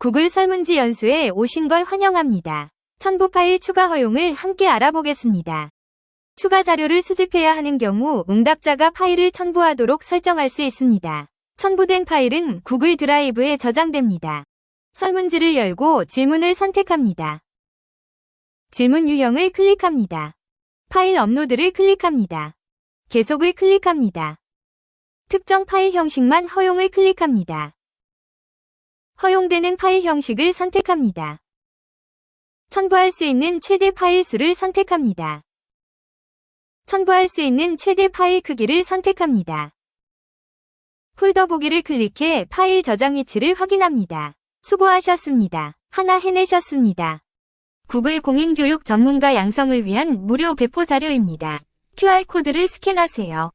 구글 설문지 연수에 오신 걸 환영합니다. 첨부 파일 추가 허용을 함께 알아보겠습니다. 추가 자료를 수집해야 하는 경우 응답자가 파일을 첨부하도록 설정할 수 있습니다. 첨부된 파일은 구글 드라이브에 저장됩니다. 설문지를 열고 질문을 선택합니다. 질문 유형을 클릭합니다. 파일 업로드를 클릭합니다. 계속을 클릭합니다. 특정 파일 형식만 허용을 클릭합니다. 허용되는 파일 형식을 선택합니다. 첨부할 수 있는 최대 파일 수를 선택합니다. 첨부할 수 있는 최대 파일 크기를 선택합니다. 폴더 보기를 클릭해 파일 저장 위치를 확인합니다. 수고하셨습니다. 하나 해내셨습니다. 구글 공인교육 전문가 양성을 위한 무료 배포 자료입니다. QR코드를 스캔하세요.